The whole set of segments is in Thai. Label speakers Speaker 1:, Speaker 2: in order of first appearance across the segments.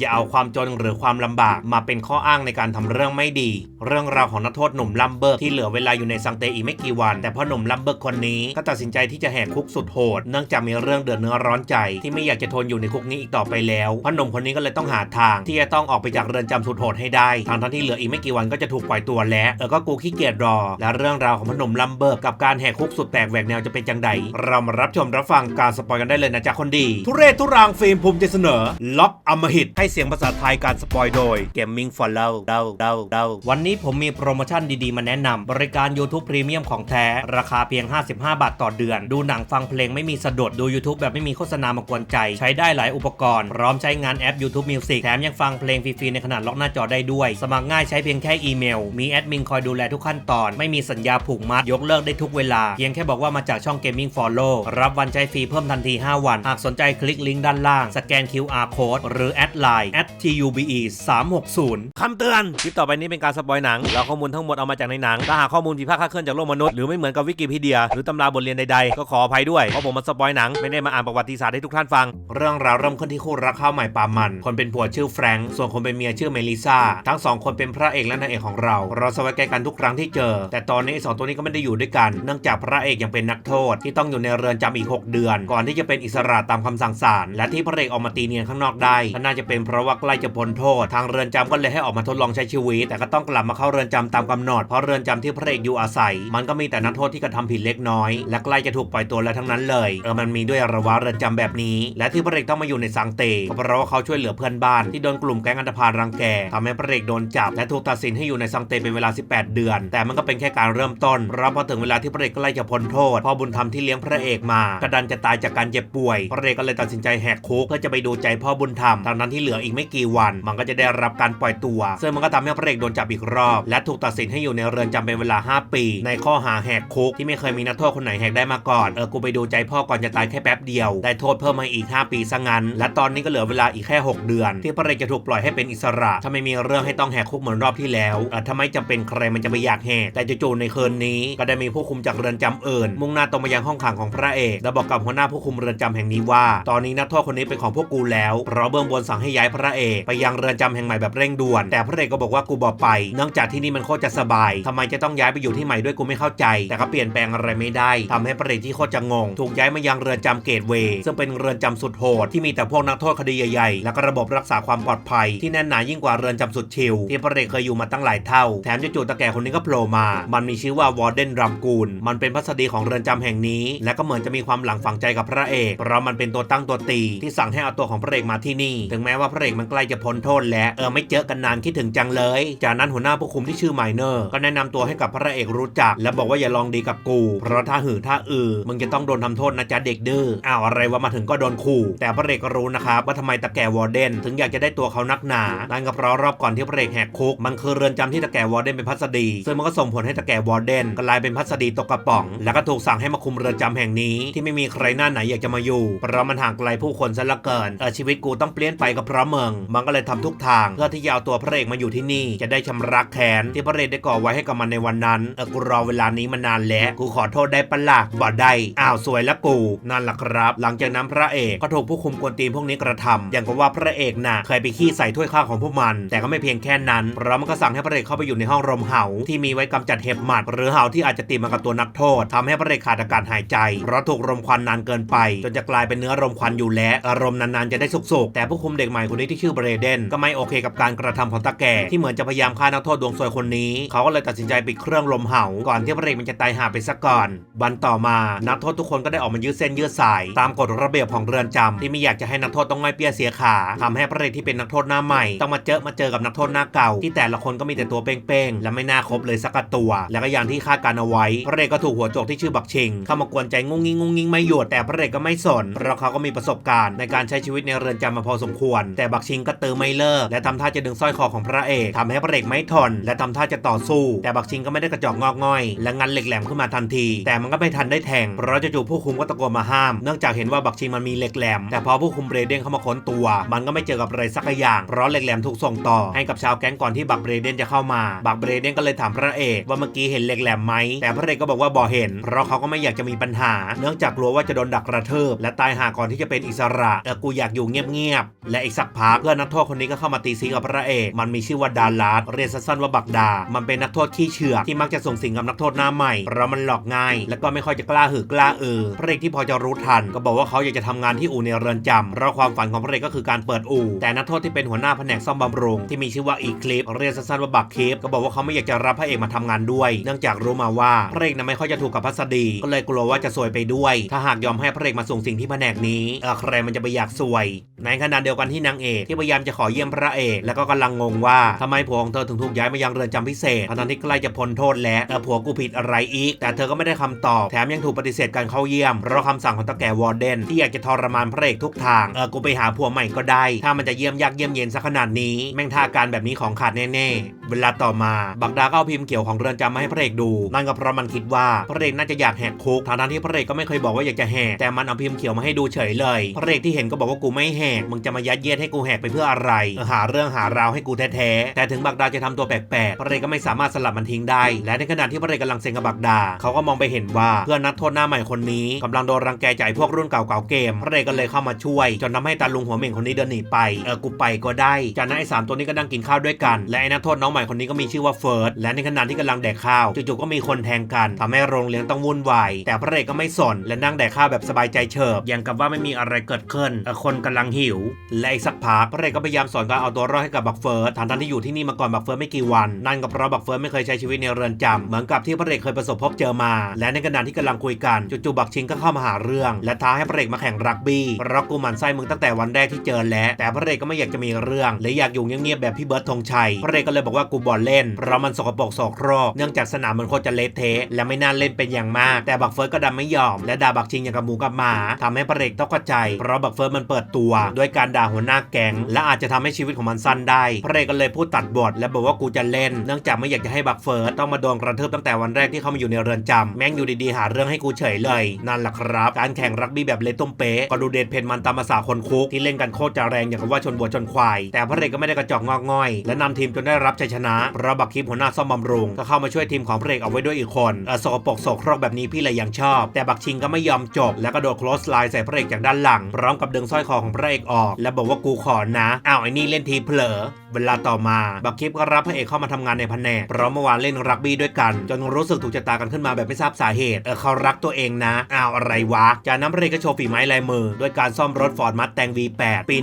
Speaker 1: อย่าเอาความจนหรือความลำบากมาเป็นข้ออ้างในการทำเรื่องไม่ดี เรื่องราวของนักโทษหนุ่มลัมเบิร์กที่เหลือเวลาอยู่ในซังเตอีกไม่กี่วัน แต่พอหนุ่มลัมเบิร์กคนนี้ก็ตัดสินใจที่จะแหกคุกสุดโหด เนื่องจากมีเรื่องเดือดเนื้อร้อนใจ ที่ไม่อยากจะทนอยู่ในคุกนี้อีกต่อไปแล้วพราะหนุ่มคนนี้ก็เลยต้องหาทาง ที่จะต้องออกไปจากเรือนจำสุดโหดให้ได้ทางทั้งที่เหลืออีกไม่กี่วันก็จะถูกปล่อยตัวแล้วเออก็กูขี้เกียจรอ และเรื่องราวของพอหนุ่มลัมเบิร์กกับการแหกคุกสุดแปลกแหวกแนวจะเป็นจังใดเรามารับชมรับฟังการสปอยกันได้เลยนะจ๊ะคนดี ทุเรศทุรางฟิล์มภูมิใจเสนอล็อกอมหิตใให้เสียงภาษาไทยการสปอยโดย Gaming for l o v เดาเดาเดาวันนี้ผมมีโปรโมชั่นดีๆ มาแนะนำบริการ YouTube Premium ของแท้ ราคาเพียง 55 บาทต่อเดือน ดูหนังฟังเพลงไม่มีสะดุดดู YouTube แบบไม่มีโฆษณามากวนใจ ใช้ได้หลายอุปกรณ์ พร้อมใช้งานแอป YouTube Music แถมยังฟังเพลงฟรีๆในขนาดล็อกหน้าจอได้ด้วย สมัครง่ายใช้เพียงแค่อีเมล มีแอดมินคอยดูแลทุกขั้นตอน ไม่มีสัญญาผูกมัด ยกเลิกได้ทุกเวลา เพียงแค่บอกว่ามาจากช่อง Gaming Follow รับวันใช้ฟรีเพิ่มทันที 5 วัน หากสนใจคลิกลิงก์ด้านล่าง สแกน QR Code หรือแอดไลน์ @tube 360คำเตือน คลิปต่อไปนี้เป็นการสปอยหนัง แล้วข้อมูลทั้งหมดเอามาจากในหนัง ถ้าหากข้อมูลผิดพลาดคลาดเคลื่อนจากโลกมนุษย์หรือไม่เหมือนกับวิกิพีเดีย หรือตำราบทเรียนใดๆ ก็ขออภัยด้วย เพราะผมมาสปอยหนัง ไม่ได้มาอ่านประวัติศาสตร์ให้ทุกท่านฟัง เรื่องราวเริ่มขึ้นที่คู่รักข้าวใหม่ปามัน คนเป็นผัวชื่อแฟรงค์ส่วนคนเป็นเมียชื่อเมลิซาทั้งสองคนเป็นพระเอกและนางเอกของเรา เราสวัสดีกันทุกครั้งที่เจอ แต่ตอนนี้สองตัวนี้ก็ไม่ได้อยู่ด้วยกัน เนื่องจากพระเอกยังเป็นนักโทษที่ต้องอยู่ในเรือนจำอีก 6 เดือน ก่อนที่จะเป็นอิสระตามคำสั่งศาลและที่พระเอกออกมาตีเนียนข้างนอกได้ก็น่าจะเป็นเพราะว่าใกล้จะพ้นโทษ ทางเรือนจำก็เลยให้ออกมาทดลองใช้ชีวิต แต่ก็ต้องกลับมาเข้าเรือนจำตามกำหนด เพราะเรือนจำที่พระเอกอยู่อาศัย มันก็มีแต่นักโทษที่กระทำผิดเล็กน้อย และใกล้จะถูกปล่อยตัวแล้วทั้งนั้นเลยเออมันมีด้วยระวะเรือนจำแบบนี้ และที่พระเอกต้องมาอยู่ในสังเตก็เพราะว่าเขาช่วยเหลือเพื่อนบ้านที่โดนกลุ่มแก๊งอันธพาลรังแกทำให้พระเอกโดนจับ และถูกตัดสินให้อยู่ในสังเตเป็นเวลา 18 เดือน แต่มันก็เป็นแค่การเริ่มต้นเพราะพอถึงเวลาที่พระเอกใกล้จะพ้นโทษพ่อบุญธรรมที่เลี้ยงพระเอกมาก็ดันจะตายจากการเจ็บป่วย พระเอกก็เลยตัดสินใจแหกคุกเพื่อจะไปดูใจพ่อบุญธรรมทางนั้นที่เหลืออีกไม่กี่วัน มันก็จะได้รับการปล่อยตัว ซึ่งมันก็ทำให้พระเอกโดนจับอีกรอบ และถูกตัดสินให้อยู่ในเรือนจำเป็นเวลา 5 ปี ในข้อหาแหกคุกที่ไม่เคยมีนักโทษคนไหนแหกได้มาก่อน เออ กูไปดูใจพ่อก่อนจะตายแค่แป๊บเดียว ได้โทษเพิ่มมาอีก 5 ปีซะงั้น และตอนนี้ก็เหลือเวลาอีกแค่ 6 เดือน ที่พระเอกจะถูกปล่อยให้เป็นอิสระ ถ้าไม่มีเรื่องให้ต้องแหกคุกเหมือนรอบที่แล้วเออถ้าไม่จำเป็นใครมันจะไปอยากแหก แต่จู่ๆในคืนนี้ก็ได้มีผู้คุมจากเรือนจำอื่น มุ่งหน้าตรงมายังห้องขังของพระเอกและบอกกับหัวหน้าผู้คุมเรือนจำแห่งนี้ว่า ตอนนี้นักโทษคนนี้เป็นของพวกกูแล้วเพราะเบื้องบนสั่งให้ย้ายพระเอกไปยังเรือนจำแห่งใหม่แบบเร่งด่วน แต่พระเอกก็บอกว่ากูบอกไป เนื่องจากที่นี่มันโคตรจะสบายทำไมจะต้องย้ายไปอยู่ที่ใหม่ด้วยกูไม่เข้าใจ แต่ก็เปลี่ยนแปลงอะไรไม่ได้ทำให้พระเอกที่โคตรจะงง ถูกย้ายมายังเรือนจำเกตเวย์ซึ่งเป็นเรือนจำสุดโหดที่มีแต่พวกนักโทษคดีใหญ่ๆ และก็ระบบรักษาความปลอดภัย ที่แน่นหนายิ่งกว่าเรือนจำสุดชิลที่พระเอกเคยอยู่มาตั้งหลายเท่า แถมจู่ๆตะแก่คนนี้ก็โผล่มา มันมีชื่อว่าวอร์เดนรัมกูล มันเป็นพัสดีของเรือนจำแห่งนี้ และก็เหมือนจะมีความหลังฝังใจกับพระเอกเพราะมันเป็นตัวตั้งตัวตีที่สั่งให้เอาตัวของพระเอกมาที่นี่ ถึงแม้ว่าพระเอกมันใกล้จะพ้นโทษแล้วเออไม่เจอกันนานคิดถึงจังเลย จากนั้นหัวหน้าผู้คุมที่ชื่อไมเนอร์ก็แนะนำตัวให้กับพระเอกรู้จัก และบอกว่าอย่าลองดีกับกู เพราะถ้าหือถ้าอือมึงจะต้องโดนทำโทษนะจ๊ะเด็กดื้ออ้าวอะไรว่ามาถึงก็โดนขู่ แต่พระเอกก็รู้นะครับว่าทำไมตะแก่วอร์เดนถึงอยากจะได้ตัวเขานักหนานั่นก็เพราะรอบก่อนที่พระเอกแหกคุกมันคือเรือนจำที่ตะแก่วอร์เดนเป็นพัสดีซึ่งมันก็ส่งผลให้ตะแก่วอร์เดนกลายเป็นพัสดีตกกระป๋อง แล้วก็ถูกสั่งให้มาคุมเรือนจำแห่งนี้ที่ไม่มีใครหน้าไหนอยากจะมาอยู่เพราะมันห่างไกลผู้คนซะละเกินเออชีวิตกูต้องเปลี่ยนไปกับพระเมืองมันก็เลยทำทุกทางเพื่อที่จะเอาตัวพระเอกมาอยู่ที่นี่จะได้ชำระแค้นที่พระเอกได้ก่อไว้ให้กับมันในวันนั้นเออกูรอเวลานี้มานานแล้วกูขอโทษได้ปะล่ะบ่ได้อ้าวสวยละกูนั่นแหละครับ หลังจากนั้นพระเอกก็ถูกผู้คุมกวนตีนพวกนี้กระทำอย่างกับว่าพระเอกน่ะเคยไปขี้ใส่ถ้วยข้าวของพวกมัน แต่ก็ไม่เพียงแค่นั้นเพราะมันก็สั่งให้พระเอกเข้าไปอยู่ในห้องรมเหาที่มีไว้กำจัดเห็บหมัด หรือเหาที่อาจจะติดมากับตัวนักโทษทำให้พระเอกขาดอากาศหายใจ เพราะถูกรมควันนานเกินไป จนจะกลายเป็นเนื้อรมควันอยู่แล้วอารมณ์นานๆจะได้สุกๆแต่ผู้คุมเด็กใหม่คนนี้ที่ชื่อเบรเดนก็ไม่โอเคกับการกระทำของตาแก่ที่เหมือนจะพยายามฆ่านักโทษดวงซวยคนนี้ เขาก็เลยตัดสินใจปิดเครื่องลมเหาก่อนที่พระเอกมันจะตายหาไปซะก่อนวันต่อมานักโทษทุกคนก็ได้ออกมายืดเส้นยืดสาย ตามกฎระเบียบของเรือนจำที่ไม่อยากจะให้นักโทษต้องง่อยเปี้ยเสียขาทำให้พระเอกที่เป็นนักโทษหน้าใหม่ ต้องมาเจอมาเจอกับนักโทษหน้าเก่า ที่แต่ละคนก็มีแต่ตัวเป้งๆและไม่น่าคบเลยสักตัว แล้วก็อย่างที่คาดการเอาไว้ พระเอกก็ถูกหัวโจกที่ชื่อบักชิงเข้ามากวนใจงุ้งงิ้งงุ้งงิ้งไม่หยุดแต่พระเอกก็ไม่สนเพราะเขาก็มีประสบการณ์ในการใช้ชีวิตในเรือนจำมาพอสมควรแต่บักชิงก็ตือไม่เลิก และทำท่าจะดึงสร้อยคอของพระเอกทำให้พระเอกไม่ทน และทำท่าจะต่อสู้ แต่บักชิงก็ไม่ได้กระจอกงอกง่อย และงันเหล็กแหลมขึ้นมาทันที แต่มันก็ไม่ทันได้แทงเพราะจู่ๆผู้คุมก็ตะโกนมาห้าม เนื่องจากเห็นว่าบักชิงมันมีเหล็กแหลม แต่พอผู้คุมเบรเดนเข้ามาค้นตัว มันก็ไม่เจอกับอะไรสักอย่าง เพราะเหล็กแหลมถูกส่งต่อ ให้กับชาวแก๊งก่อนที่บักเบรเดนจะเข้ามา บักเบรเดนก็เลยถามพระเอกว่าเมื่อกี้เห็นเหล็กแหลมไหม แต่พระเอกก็บอกว่าบ่เห็น เพราะเขาก็ไม่อยากจะมีปัญหา เนื่องจากกลัวว่าจะโดนดักกระทืบและตายหาก่อนที่จะเป็นอิสระแต่กูอยากอยู่เงียบๆและอีกสักักพักเพื่อนนักโทษคนนี้ก็เข้ามาตีซีกับพระเอก มันมีชื่อว่าดาลัสเรียนสั้นๆว่าบักดา มันเป็นนักโทษขี้เฉือกที่มักจะส่งสิงกับนักโทษหน้าใหม่เพราะมันหลอกง่าย และก็ไม่ค่อยจะกล้าหือกล้าเออพระเอกที่พอจะรู้ทัน ก็บอกว่าเขาอยากจะทำงานที่อู่ในเรือนจำเพราะความฝันของพระเอกก็คือการเปิดอู่แต่นักโทษที่เป็นหัวหน้าแผนกซ่อมบำรุงที่มีชื่อว่าอีคลิปเรียกสั้นๆว่าบักคลิปก็บอกว่าเขาไม่อยากจะรับพระเอกมาทำงานด้วย เนื่องจากรู้มาว่าพระเอกนั้นไม่ค่อยจะถูกกับพัสดีก็เลยกลัวว่าจะซวยไปด้วย ถ้าหากยอมให้พระเอกมาส่งสิ่งที่แผนกนี้เออใครมันจะไปอยากซวย ในขณะเดียวกันที่นางเอกที่พยายามจะขอเยี่ยมพระเอกแล้วก็กำลังงงว่าทำไมผัวของเธอถึงถูกย้ายมายังเรือนจำพิเศษทั้งที่ใกล้จะพ้นโทษแล้วแต่ผัวกูผิดอะไรอีก แต่เธอก็ไม่ได้คำตอบแถมยังถูกปฏิเสธการเข้าเยี่ยมเพราะคำสั่งของตาแก่วอร์เดนที่อยากจะทรมานพระเอกทุกทางเออกูไปหาผัวใหม่ก็ได้ ถ้ามันจะเยี่ยมยากเยี่ยมเย็นซะขนาดนี้แม่งท่าการแบบนี้ของขาดแน่ๆเวลาต่อมาบักดาก็เอาพิมพ์เขียวของเรือนจำมาให้พระเอกดู นั่นก็เพราะมันคิดว่าพระเอกน่าจะอยากแหกคุกทางๆที่พระเอกก็ไม่เคยบอกว่าอยากจะแหกแต่มันเอาพิมพ์เขียวมาให้ดูเฉยเลย พระเอกที่เห็นก็บอกว่ากูไม่แหกมึงจะมายัดเยียดใให้กูแหกไปเพื่ออะไร หาเรื่องหาราวให้กูแท้ๆ แต่ถึงบักดาจะทำตัวแปลกๆพระเอกก็ไม่สามารถสลับมันทิ้งได้ และในขณะที่พระเอกกำลังเซ็งกับบักดา เขาก็มองไปเห็นว่าเพื่อนนักโทษหน้าใหม่คนนี้กำลังโดนรังแกจากพวกรุ่นเก่าๆเกม พระเอกก็เลยเข้ามาช่วย จนทำให้ตาลุงหัวเหม่งคนนี้เดินหนีไป เออ กูไปก็ได้ จากนั้นไอ้สามตัวนี้ก็นั่งกินข้าวด้วยกัน และไอ้นักโทษน้องใหม่คนนี้ก็มีชื่อว่าเฟิร์ส และในขณะที่กำลังแดกข้าวจู่ๆก็มีคนแทงกันทำให้โรงเรียนต้องวุ่นวาย แต่พระเอกก็ไม่สน และนั่งแดกข้าวแบบสบายใจเฉิบอย่างกับว่าไม่มีอะไรเกิดขึ้นคนกำลังหิว และอีกสักพักพระเอกก็พยายามสอนการเอาตัวรอดให้กับบักเฟิร์สทางๆที่อยู่ที่นี่มาก่อนบักเฟิร์สไม่กี่วันนั่นก็เพราะบักเฟิร์สไม่เคยใช้ชีวิตในเรือนจำเหมือนกับที่พระเอกเคยประสบพบเจอมา และในขณะที่กำลังคุยกันจู่ๆบักชิงก็เข้ามาหาเรื่อง และท้าให้พระเอกมาแข่งรักบี้เพราะกูหมันไส้มึงตั้งแต่วันแรกที่เจอแล้ว แต่พระเอกก็ไม่อยากจะมีเรื่องและอยากอยู่เงียบๆแบบพี่เบิร์ดธงชัยพระเอกก็เลยบอกว่ากูบอลเล่นเพราะมันสกปรกสโครกเนื่องจากสนามมันโคตรจะเละเทะและไม่น่าเล่นเป็นอย่างมาก แต่บักเฟิร์สก็ดันไม่ยอม และด่าบักชิงอย่างกับหมูกับหมาทำให้พระเอกต้องเข้าใจ เพราะบักเฟิร์สมันเปิดตัว ด้วยการด่าหัวหน้าแก๊งและอาจจะทำให้ชีวิตของมันสั้นได้พระเอกก็เลยพูดตัดบทและบอกว่ากูจะเล่น เนื่องจากไม่อยากจะให้บักเฟิร์สต้องมาโดนกระทืบตั้งแต่วันแรกที่เข้ามาอยู่ในเรือนจำแม่งอยู่ดีๆหาเรื่องให้กูเฉยเลย นั่นแหละครับ การแข่งรักบี้แบบเละตุ้มเป๊ะก็ดูเด็ดเพนมันตามภาษาคนคุกที่เล่นกันโคตรจะแรงอย่างกับว่าชนวัวชนควายแต่พระเอกก็ไม่ได้กระจอกงอกง่อย และนำทีมจนได้รับชัยชนะเพราะบักคิปหัวหน้าซ่อมบำรุง ก็เข้ามาช่วยทีมของพระเอกเอาไว้ด้วยอีกคนเออสกปรกโสโครกแบบนี้พี่เลยยังชอบ แต่บักชิงก็ไม่ยอมจบ แล้วก็โดน close line ใส่พระเอกจากด้านหลัง พร้อมกับดึงสร้อยคอของพระเอกออก และบอกว่ากูขอนะอ้าวไอ้นี่เล่นทีเผลอ เวลาต่อมาบักคิปก็รับพระเอกเข้ามาทำงานในแผนกเพราะเมื่อวานเล่นรักบี้ด้วยกัน จนรู้สึกถูกชะตากันขึ้นมาแบบไม่ทราบสาเหตุ เออเขารักตัวเองนะอ้าวอะไรวะ จากนั้นพระเอกก็โชว์ฝีไม้ลายมือ ด้วยการซ่อมรถฟอร์ดมัดแตง V8 ปี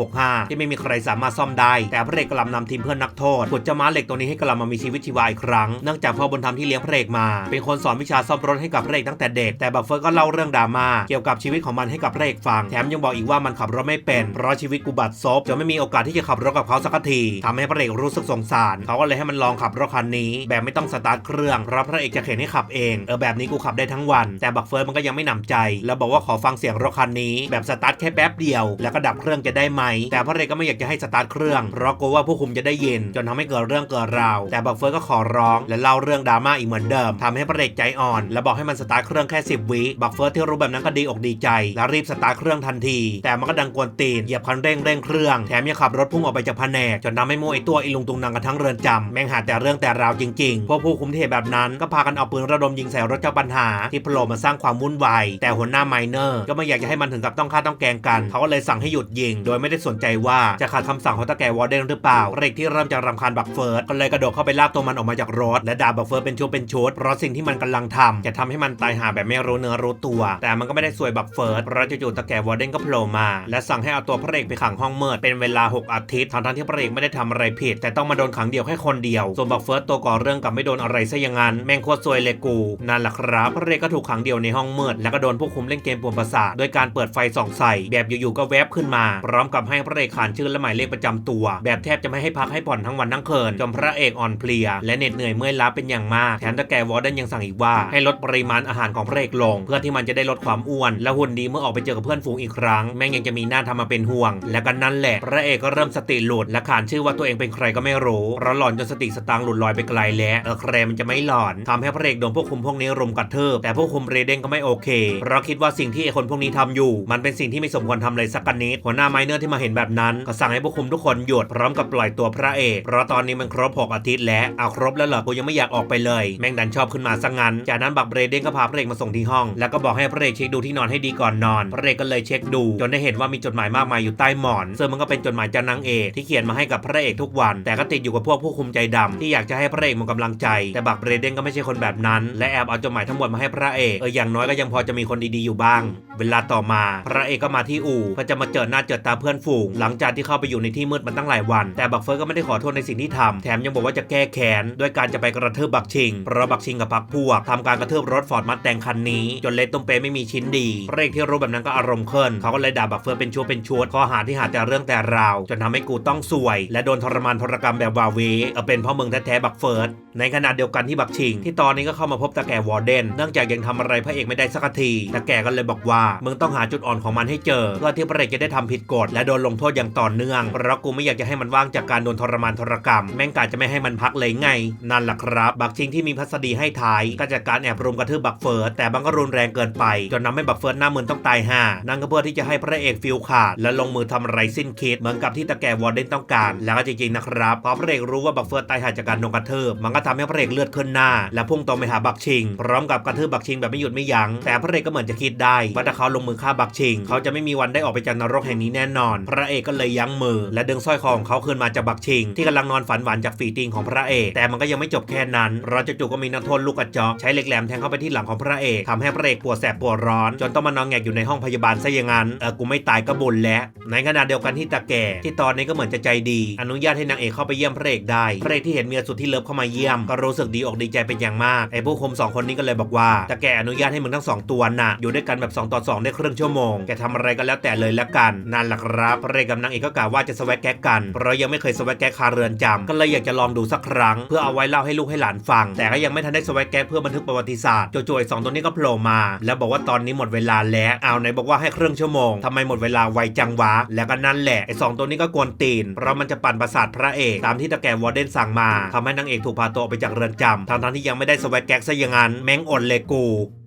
Speaker 1: 1965 ที่ไม่มีใครสามารถซ่อมได้ แต่พระเอกกำลังนำทีมเพื่อนนักโทษขุดจ้าม้าเหล็กตัวนี้ให้กลับมามีชีวิตชีวาอีกครั้งเนื่องจากพ่อบุญธรรมที่เลี้ยงพระเอกมา เป็นคนสอนวิชาซ่อมรถให้กับพระเอกตั้งแต่เด็กแต่บักเฟิร์ก็เล่าเรื่องดราม่าเกี่ยวกับชีวิตของมันให้กับพระเอกฟังแถมยังบอกอีกว่ามันขับรถไม่เป็นเพราะชีวิตกูบัดซบจนไม่มีโอกาสที่จะขับรถกับเขาสักทีทำให้พระเอกรู้สึกสงสาร เขาก็เลยให้มันลองขับรถคันนี้ แบบไม่ต้องสตาร์ทเครื่องเพราะพระเอกจะเข็นให้ขับเองเออแบบนี้กูขับได้ทั้งวัน แต่บักเฟิร์สมันก็ยังไม่หนำใจ แล้วบอกว่าขอฟังเสียงรถคันนี้ แบบสตาร์ทแค่แป๊บเดียว แล้วก็ดับเครื่องจะได้ไหม แต่พระเอกก็ไม่อยากจะให้สตาร์ทเครื่องเพราะกลัวว่าผู้คุมจะได้ยินจนทำให้เกิดเรื่องเกิดราวแต่บักเฟิร์สก็ขอร้องและเล่าเรื่องดราม่าอีกเหมือนเดิมทำให้พระเอกใจอ่อน และบอกให้มันสตาร์ทเครื่องแค่10วิบักเฟิร์สที่รู้แบบนั้นก็ดีอกดีใจ แล้วรีบสตาร์ทเครื่องทันที แต่มันก็ดังกวนตีนเหยียบคันเร่งเร่งเครื่อง แถมยังขับรถพุ่งออกไปจากแผนกจนทำให้มั่วไอตัวอีลุงตุงนางกันทั้งเรือนจำแม่งหาแต่เรื่องแต่ราวจริงๆพวกผู้คุมที่เห็นแบบนั้นก็พากันเอาปืนระดมยิงใส่รถเจ้าปัญหา ที่โผล่มาสร้างความวุ่นวายแต่หัวหน้าไมเนอร์ก็ไม่อยากจะให้มันถึงกับต้องฆ่าต้องแกงกัน เขาก็เลยสั่งให้หยุดยิง โดยไม่ได้สนใจว่าจะขัดคำสั่งของตาแกวอร์เดนหรือเปล่าเรกที่เริ่มจะรำคาญบักเฟิร์สก็เลยกระโดดเข้าไปลากตัวมันออกมาจากรถ และด่าบักเฟิร์สเป็นชุดเป็นชุดเพราะสิ่งที่มันกำลังทำจะทำให้มันตายหาแบบไม่รู้เนื้อรู้ตัว แต่มันก็ไม่ได้สวยบักเฟิร์สเพราะจู่ๆตาแกวอร์เดนก็โผล่มา และสั่งให้เอาตัวพระเอกไปขังห้องมืดเป็นเวลา 6 อาทิตย์ทั้งที่พระเอกไม่ได้ทำอะไรผิด แต่ต้องมาโดนขังเดี่ยวแค่คนเดียว ส่วนบักเฟิร์สตัวก่อเรื่องกับไม่โดนอะไรซะอย่างนั้นแม่งโคตรซวยเลยกู นั่นแหละครับพระเอกก็ถูกขังเดี่ยวในห้องมืดแล้วก็โดนผู้คุมเล่นเกมปวดประสาทโดยการเปิดไฟส่องใส่ แบบอยู่ๆก็แวบขึ้นมา พร้อมกับให้พระเอกขานชื่อและหมายเลขประจำตัว แบบแทบจะไม่ให้พักให้ผ่อนทั้งวันทั้งคืนจนพระเอกอ่อนเพลีย และเหน็ดเหนื่อยเมื่อยล้าเป็นอย่างมากแถมตะแกวอร์เดนยังสั่งอีกว่าให้ลดปริมาณอาหารของพระเอกลง เพื่อที่มันจะได้ลดความอ้วน และหุ่นดีเมื่อออกไปเจอกับเพื่อนฝูงอีกครั้งแม่งยังจะมีหน้าทำมาเป็นห่วงและกันนั่นแหละ พระเอกก็เริ่มสติหลุดและขานชื่อว่าตัวเองเป็นใครก็ไม่รู้เพราะหลอนจนสติสตางหลุดลอยไปไกลแล้วเออใครมันจะไม่หลอนทำให้พระเอกโดนพวกคุมพวกนี้รุมกระทืบแต่พวกคุมเรเดนก็ไม่โอเค เพราะคิดว่าสิ่งที่ไอคนพวกนี้ทำอยู่ มันเป็นสิ่งที่ไม่สมควรทำเลยสักกันนิดหัวหน้าไมเนอร์ที่มาเห็นแบบนั้นก็สั่งให้พวกคุมทุกคนหยุดพร้อมกับปล่อยตัวพระเอกเพราะตอนนี้มันครบ6อาทิตย์แล้วเอาครบแล้วเหรอกูยังไม่อยากออกไปเลย แม่งดันชอบขึ้นมาซะงั้นจากนั้นบักเบรเดนก็พาพระเอกมาส่งที่ห้อง แล้วก็บอกให้พระเอกเช็คดูที่นอนให้ดีก่อนนอน พระเอกก็เลยเช็คดู จนได้เห็นว่ามีจดหมายมากมายอยู่ใต้หมอนซึ่งมันก็เป็นจดหมายจากนางเอกที่เขียนมาให้กับพระเอกทุกวัน แต่ก็ติดอยู่กับพวกผู้คุมใจดำที่อยากจะให้พระเอกมีกำลังใจ แต่บักเบรเดนก็ไม่ใช่คนแบบนั้น และแอบเอาจดหมายทั้งหมดมาให้พระเอกเอออย่างน้อยก็ยังพอจะมีคนดีๆอยู่บ้าง เวลาต่อมา พระเอกก็มาที่อู่เพื่อจะมาเจอหน้าเจอตาเพื่อนฝูง หลังจากที่เข้าไปอยู่ในที่มืดมาตั้งหลายวัน แต่บักเฟิร์สก็ไม่ได้ขอโทษในสิ่งที่ทำแถมยังบอกว่าจะแก้แค้นด้วยการจะไปกระทืบบักชิงเพราะบักชิงกับพักพวกทำการกระทืบรถฟอร์ดมัดแดงคันนี้ จนเละตุ้มเปไม่มีชิ้นดีพระเอกที่รู้แบบนั้นก็อารมณ์ขึ้นเขาก็เลยด่าบักเฟิร์สเป็นชั่วเป็นชวดข้อหาที่หาแต่เรื่องแต่ราวจนทำให้กูต้องสวย และโดนทรมานทรกรรมแบบวาเวเออเป็นพราะมึงแท้ๆบักเฟิร์สในขณะเดียวกันที่บักชิง ที่ตอนนี้ก็เข้ามาพบตาแก่วอร์เดนเนื่องจากยังทำอะไรพระเอกไม่ได้สักทีตาแก่ก็เลยบอกว่ามึงต้องหาจุดอ่อนของมันให้เจอ เพื่อที่พระเอกจะได้ทำผิดกฎและโดนลงโทษอย่างต่อเนื่องเพราะกูไม่อยากจะให้มันว่างจากการโดนทรมานทรกรรม แม่งกาจะไม่ให้มันพักเลยไง นั่นแหละครับ บักชิงที่มีพัสดีให้ท้ายก็จากการแอบรุมกระทืบบักเฟิร์สแต่บังก็รุนแรงเกินไป จนทำให้บักเฟิร์สหน้ามึนต้องตายห่านั่นก็เพื่อที่จะให้พระเอกฟิลขาด และลงมือทำอะไรสิ้นคิดเหมือนกับที่ตาแก่วอร์เดนต้องการ แล้วก็จริงๆนะครับพอพระเอกรู้ว่าบักเฟิร์สตายห่าจากการโดนกระทืบมันก็ทำให้พระเอกเลือดขึ้นหน้า และพุ่งตรงไปหาบักชิง พร้อมกับกระทืบบักชิงแบบไม่หยุดไม่ยั้งแต่พระเอกก็เหมือนจะคิดได้ว่าถ้าเขาลงมือฆ่าบักชิง เขาจะไม่มีวันได้ออกไปจากนรกแห่งนี้แน่นอน พระเอกก็เลยยั้งมือ และดึงสร้อยคอของเขาคืนมาจากบักชิง ที่กำลังนอนฝันหวานจากฝีตีนของพระเอก แต่มันก็ยังไม่จบแค่นั้น เราะจู่ๆก็มีนักโทษลูกกระจอกใช้เหล็กแหลมแทงเข้าไปที่หลังของพระเอกทำให้พระเอกปวดแสบปวดร้อน จนต้องมานอนแงกอยู่ในห้องพยาบาลซะอย่างนั้นเออกูไม่ตายก็บุญแล้วในขณะเดียวกันที่ตาแก่ ที่ตอนนี้ก็เหมือนจะใจดี อนุญาตให้นางเอกเข้าไปเยี่ยมพระเอกได้พระเอกที่เห็นเมียสุดที่เลิฟเข้ามาเยี่ยมก็รู้สึกดีอกดีใจเป็นอย่างมากไอ้ผู้คมสองคนนี้ก็เลยบอกว่าตาแก่อนุญาตให้มึงทั้งสองตัวน่ะอยู่ด้วยกันแบบ2ต่อ2 ได้ครึ่งชั่วโมง แกทำอะไรก็แล้วแต่เลยละกันนั่นแหละครับพระเอกกับนางเอกก็กล่าวว่าจะสวักแก๊กกัน เพราะยังไม่เคยสวักแก๊กคาเรือนจำก็เลยอยากจะลองดูสักครั้ง เพื่อเอาไว้เล่าให้ลูกให้หลานฟัง แต่ก็ยังไม่ทันได้สวักแก๊กเพื่อบันทึกประวัติศาสตร์จู่ๆสองตัวนี้ก็โผล่มา แล้วบอกว่าตอนนี้หมดเวลาแล้วเอาไหนบอกว่าให้ครึ่งชั่วโมงทำไมหมดเวลาไวจังวะ แล้วก็นั่นแหละไอ้สองตัวนี้ก็กวนตีน เพราะมันจะปั่นประสาทพระเอกตามที่ตาแก่วอร์เดนสั่งมาทำให้นางเอกถูกพาตัวไปจากเรือนจำทั้งๆที่ยังไม่ได้สวักแก๊กซะอย่างนั้นแม่งอดเลยกู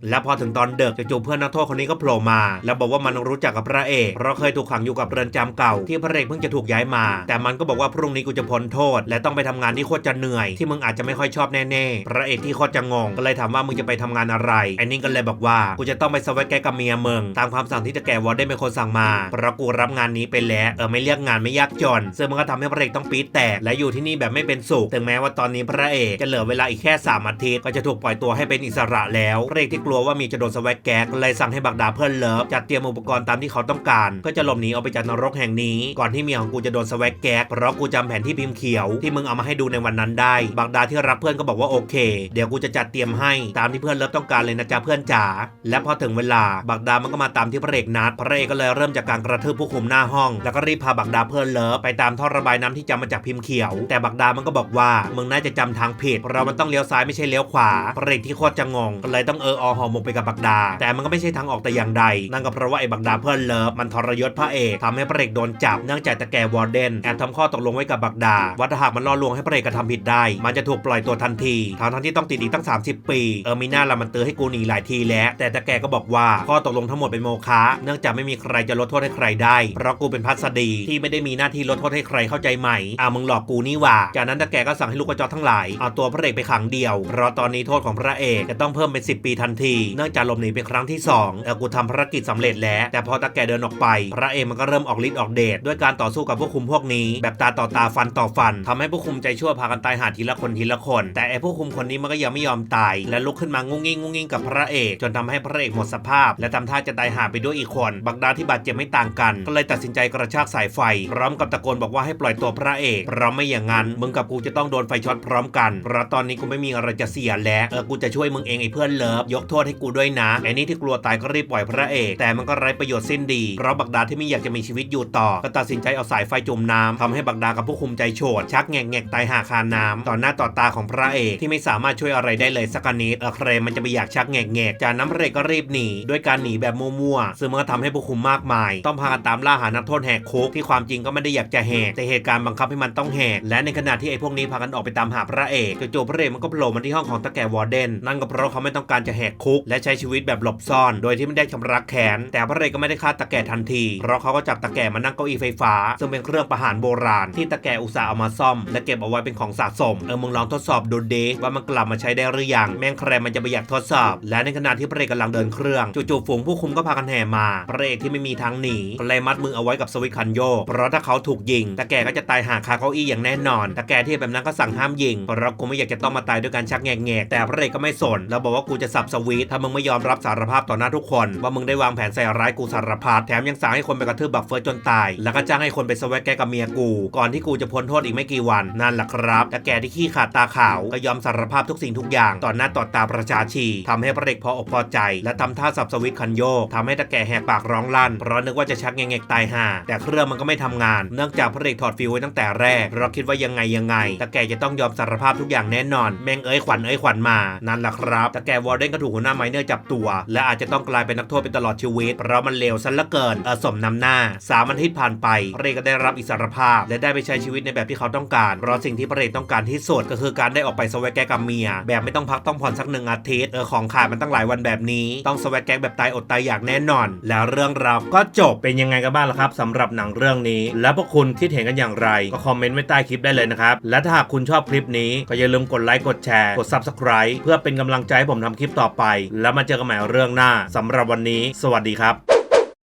Speaker 1: และพอถึงตอนเดึกจู่ๆเพื่อนนักโทษคนนี้ก็โผลมา แล้วบอกว่ามันรู้จักกับพระเอกเพราะเคยถูกขังอยู่กับเรือนจำเก่า ที่พระเอกเพิ่งจะถูกย้ายมา แต่มันก็บอกว่าพรุ่งนี้กูจะพ้นโทษ และต้องไปทำงานที่โคตรจะเหนื่อย ที่มึงอาจจะไม่ค่อยชอบแน่ๆพระเอกที่โคตรจะงงก็เลยถามว่ามึงจะไปทำงานอะไรไอ้นี่งก็เลยบอกว่ากูจะต้องไปสวัสดิ์แกกับเมียมึงตามคำสั่งที่ตะแกวอดได้เป็นคนสั่งมาเพราะกูรับงานนี้ไปแล้วเออไม่เรียกงานไม่ยากจนซึ่งมันก็ทำให้พระเอกต้องปี๊ดแตกและอยู่ที่นี่แบบไม่เป็นสุขถึงแม้ว่าตอนนี้พระเอกจะเหลือเวลาอีกแค่3อาทิตย์ก็จะถูกปล่อยตัวให้เป็นอิสระแล้วพระเอกที่กลัวว่ามีจะโดนสวัสดิ์แกก็เลยสั่งให้บักดาเพื่อนเลิฟจัดเตรียมอุปกรณ์ตามที่เขาต้องการก็จะหลบหนีออกไปจากนรกแห่งนี้ ก่อนที่เมียของกูจะโดนสวัสดิ์แกเพราะกูจำแผนที่พิมพ์เขียวที่มึงเอามาให้ดูในวันนั้นได้ บักดาที่รักเพื่อนก็บอกว่าโอเค เดี๋ยวกูจะจัดเตรียมให้ตามที่เพื่อนเลิฟต้องการเลยนะจ๊ะเพื่อนจ๋าและพอถึงเวลาบักดามันก็มาตามที่พระเอกนัดพระเอกก็เลยเริ่มจากการกระทืบผู้คุมหน้าห้อง แล้วก็รีบพาบักดาเพื่อนเลิฟไปตามท่อระบายน้ำที่จำมาจากพิมพ์เขียว แต่บักดามันก็บอกว่ามึงน่าจะจำทางผิดเพราะมันต้องเลี้ยวซ้ายไม่ใช่เลี้ยวขวาพระเอกที่โคตรจะงงก็เลยต้องเอออหอมกไปกับบักดา แต่มันก็ไม่ใช่ทางออกแต่อย่างใด นั่นก็เพราะว่าไอ้บักดาเพื่อนเลิฟมันทรยศพระเอกทำให้พระเอกโดนจับเนื่องจากตะแกวอร์เดนแอบทำข้อตกลงไว้กับบักดาว่าถ้าหากมันล่อลวงให้พระเอกกระทำผิดได้ มันจะถูกปล่อยตัวทันทีทั้งทั้งที่ต้องติดอีกตั้ง 30 ปี เออมีหน้าละมันเตือนให้กูหนีหลายทีแล้ว แต่ตะแกก็บอกว่าข้อตกลงทั้งหมดเป็นโมฆะเนื่องจากไม่มีใครจะลดโทษให้ใครได้ เพราะกูเป็นพัสดีที่ไม่ได้มีหน้าที่ลดโทษให้ใครเข้าใจไหมอ่ามึงหลอกกูนี่หว่า จากนั้นตะแกก็สั่งให้ลูกกระจอกทั้งหลายเอาตัวพระเอกไปขังเดียว เพราะตอนนี้โทษของพระเอกจะต้องเพิ่มเป็น 10 ปีทันที เนื่องจากหลบหนีเป็นครั้งที่2เออกูทำภารกิจสำเร็จแล้ว แต่พอตะแกเดินออกไป พระเอกมันก็เริ่มออกฤทธิ์ออกเดชด้วยการต่อสู้กับพวกคุมพวกนี้ แบบตาต่อตาฟันต่อฟันทำให้พวกคุมใจชั่วพากันตายหาทีละคนทีละคน แต่ไอ้พวกคุมคนนี้มันก็ยังไม่ยอมตาย และลุกขึ้นมางุ้งงิ้งงุ้งงิ้งกับพระเอกจนทำให้พระเอกหมดสภาพ และทำท่าจะตายหาไปด้วยอีกคนบักดาที่บาดเจ็บไม่ต่างกัน ก็เลยตัดสินใจกระชากสายไฟ พร้อมกับตะโกนบอกว่าให้ปล่อยตัวพระเอกเพราะไม่อย่างนั้นมึงกับกูจะต้องโดนไฟช็อตพร้อมกันเพราะตอนนี้กูไม่มีอะไรจะเสียแล้วเออกูจะช่วยมึงเองไอ้เพื่อนเลิฟยกโทษให้กูด้วยนะไอ้นี่ที่กลัวตายก็รีบปล่อยพระเอก แต่มันก็ไร้ประโยชน์สิ้นดี เพราะบักดาที่ไม่อยากจะมีชีวิตอยู่ต่อ ก็ตัดสินใจเอาสายไฟจมน้ำทำให้บักดากับผู้คุมใจโฉดชักแงกแงกตายหาคาน้ำต่อหน้าต่อตาของพระเอกที่ไม่สามารถช่วยอะไรได้เลยสักนิดเออใครมันจะไปอยากชักแงกแงกจากนั้นพรกก็รีบหนีด้วยการหนีแบบมั่วๆซึ่งมันก็ทำให้ผู้คุมมากมาย ต้องพากันตามล่าหานักโทษแหกคุกที่ความจริงก็ไม่ได้อยากจะแหกแต่เหตุการณ์บังคับให้มันต้องแหกและในขณะที่ไอ้พวกนี้พากันออกไปตามหาพระเอกจู่ๆพระเอกมันก็โผล่มาที่ห้องของตาแก่วอร์เดนนั่นก็เพราะเขาไม่ต้องการจะแหกคุก และใช้ชีวิตแบบหลบซ่อน โดยที่ไม่ได้ชำระแค้นแต่พระเอกก็ไม่ได้ฆ่าตาแก่ทันที เพราะเขาก็จับตาแก่มานั่งเก้าอี้ไฟฟ้า ซึ่งเป็นเครื่องประหารโบราณ ที่ตาแก่อุตส่าห์เอามาซ่อม และเก็บเอาไว้เป็นของสะสม เออมึงลองทดสอบดูเดว่ามันกลับมาใช้ได้หรือยัง แม่งใครมันจะไปอยากทดสอบ และในขณะที่พระเอกกำลังเดินเครื่องจู่ๆฝูงผู้คุมก็พากันแห่มาพระเอกที่ไม่มีทางหนีก็เลยมัดมือเอาไว้กับสวิตคันโยกเพราะถ้าเขาถูกยิงตาแก่ก็จะตายหาคาเก้าอี้อย่างแน่นอนตาแก่ที่แบบนั้นก็สั่งห้ามยิงเพราะกูไม่อยากจะต้องมาตายด้วยการชักแงกๆแต่พระเอกก็ไม่สนแล้วบอกว่ากูจะสับสวิตถ้ามึงไม่ยอมรับสารภาพต่อหน้าทุกคนว่ามึงได้วางแผนใส่ร้ายกูสารพัดแถมยังสั่งให้คนไปกระทืบบักเฟิร์สจนตาย แล้วก็จ้างให้คนไปสวัสดแกกับเมียกู ก่อนที่กูจะพ้นโทษอีกไม่กี่วันนั่นแหละครับแตาแกที่ขี้ขาดตาขาวก็ยอมสารภาพทุกสิ่งทุกอย่างต่อหน้าต่อตาประชาชีทำให้พระเอกพออกพอใจ และทำท่าสับสวิตคันโยกทำให้ตาแกแหกปากร้องลั่นเพราะนึกว่าจะชักแงกตายห่าแต่เครื่องมันก็ไม่ทำงาน เนื่องจากพระเอกถอดฟิวไว้ตั้งแต่แรกเพราะคิดว่ายังไงยังไงตาแกจะต้องยอมสารภาพทุกอย่างแน่นอน แม่งเอ้ยขวัญเอ้ยขวัญมานั่นแหละครับตาแกวอร์เดนก็ถูกหัวหน้าไมเนอร์จับตัว และอาจจะต้องกลายเป็นนักโทษเป็นตลอดชีวิต เพราะมันเลวซะเหลือเกินเออสมนำหน้าสามอาทิตย์ผ่านไปพระเอกก็ได้รับอิสรภาพ และได้ไปใช้ชีวิตในแบบที่เขาต้องการ เพราะสิ่งที่พระเอกต้องการที่สุดก็คือการได้ออกไปสวแกกับเมีย แบบไม่ต้องพักต้องผ่อนสักหนึ่งอาทิตย์เออของขาดมันตั้งหลายวันแบบนี้ ต้องสวแกกแบบตายอดตายอยากแน่นอน แล้วเรื่องราวก็จบเป็นยังไงกันบ้างล่ะครับสำหรับหนังเรื่องนี้ แล้วพวกคุณคิดเห็นกันอย่างไร ก็คอมเมนต์ไว้ใต้คลิปได้เลยนะครับและถ้าหากคุณชอบคลิปนี้ก็อย่าลืมกดไลค์กดแชร์กด subscribe เพื่อเป็นกำลังใจให้ผมทำคลิปต่อไป แล้วมาเจอกันใหม่เรื่องหน้าสำหรับวันนี้ สวัสดีครับ